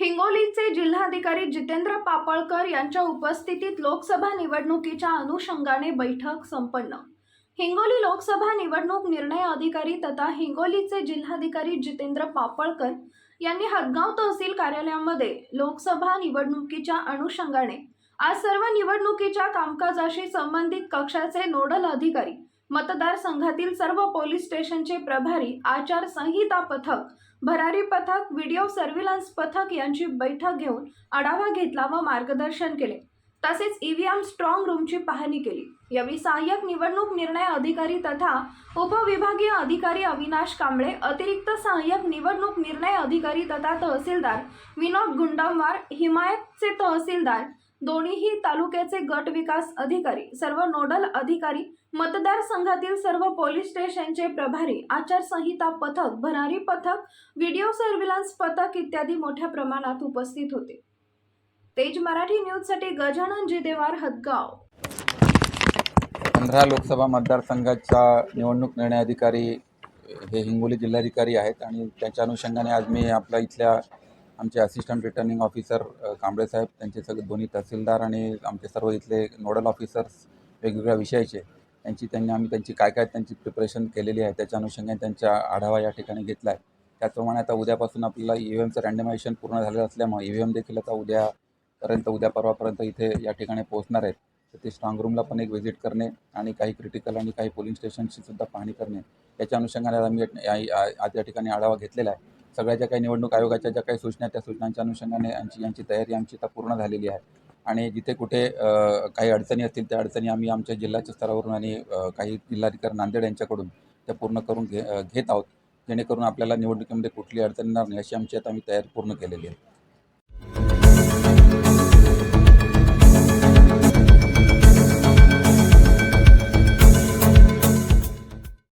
हिंगोलीचे जिल्हाधिकारी जितेंद्र पापळकर यांच्या उपस्थितीत लोकसभा निवडणुकीच्या अनुषंगाने बैठक संपन्न. हिंगोली लोकसभा निवडणूक निर्णय अधिकारी तथा हिंगोलीचे जिल्हाधिकारी जितेंद्र पापळकर यांनी हदगाव तहसील कार्यालयामध्ये लोकसभा निवडणुकीच्या अनुषंगाने आज सर्व निवडणुकीच्या कामकाजाशी संबंधित कक्षाचे नोडल अधिकारी मतदारसंघातील सर्व पोलीस स्टेशनचे प्रभारी आचारसंहिता पथक भरारी पथक व्हिडिओ सर्व्हिलन्स पथक यांची बैठक घेऊन आढावा घेतला व मार्गदर्शन केले. तसेच ईव्हीएम स्ट्रॉंग रूमची पाहणी केली. यावेळी सहाय्यक निवडणूक निर्णय अधिकारी तथा उपविभागीय अधिकारी अविनाश कांबळे अतिरिक्त सहाय्यक निवडणूक निर्णय अधिकारी तथा तहसीलदार विनोद गुंडमवार हिमायतचे तहसीलदार दोन्हीही तालुक्याचे गट विकास अधिकारी सर्व नोडल अधिकारी मतदारसंघातील सर्व पोलीस स्टेशनचे प्रभारी आचारसंहिता पथक भरारी पथक व्हिडिओ सर्व्हिलन्स पथक इत्यादी मोठ्या प्रमाणात उपस्थित होते. तेज मराठी न्यूजसाठी गजानन जिदेवार हदगाव. पंधरा लोकसभा मतदारसंघाचा निवडणूक निर्णय अधिकारी हे हिंगोली जिल्हाधिकारी आहेत आणि त्याच्या अनुषंगाने आज मी आपल्या इथल्या आमचे असिस्टंट रिटर्निंग ऑफिसर कांबळे साहेब त्यांचे सगळे दोन्ही तहसीलदार आणि आमचे सर्व इथले नोडल ऑफिसर्स वेगवेगळ्या विषयाचे त्यांची त्यांनी आम्ही त्यांची काय काय त्यांची प्रिपरेशन केलेली आहे त्याच्या अनुषंगाने त्यांचा आढावा या ठिकाणी घेतला आहे. त्याचप्रमाणे आता उद्यापासून आपल्याला ई व्ही एमचं रँडमायझेशन पूर्ण झालेलं असल्यामुळे ई व्ही एम देखील आता उद्यापर्यंत उद्या परवापर्यंत इथे या ठिकाणी पोहोचणार आहेत. तर ते स्ट्रॉंग रूमला पण एक व्हिजिट करणे आणि काही क्रिटिकल आणि काही पोलिंग स्टेशनची सुद्धा पाहणी करणे याच्या अनुषंगाने आम्ही या- आज या ठिकाणी आढावा घेतलेला आहे. सगळ्या ज्या काही निवडणूक आयोगाच्या ज्या काही सूचना त्या सूचनांच्या अनुषंगाने यांची यांची तयारी आमची आता पूर्ण झालेली आहे. आणि जिथे कुठे काही अडचणी असतील त्या अडचणी आम्ही आमच्या जिल्ह्याच्या स्तरावरून आणि काही जिल्हाधिकारी नांदेड यांच्याकडून त्या पूर्ण करून घे घेत आहोत. जेणेकरून आपल्याला निवडणुकीमध्ये कुठली अडचण येणार नाही अशी आमची आता आम्ही तयारी पूर्ण केलेली आहे.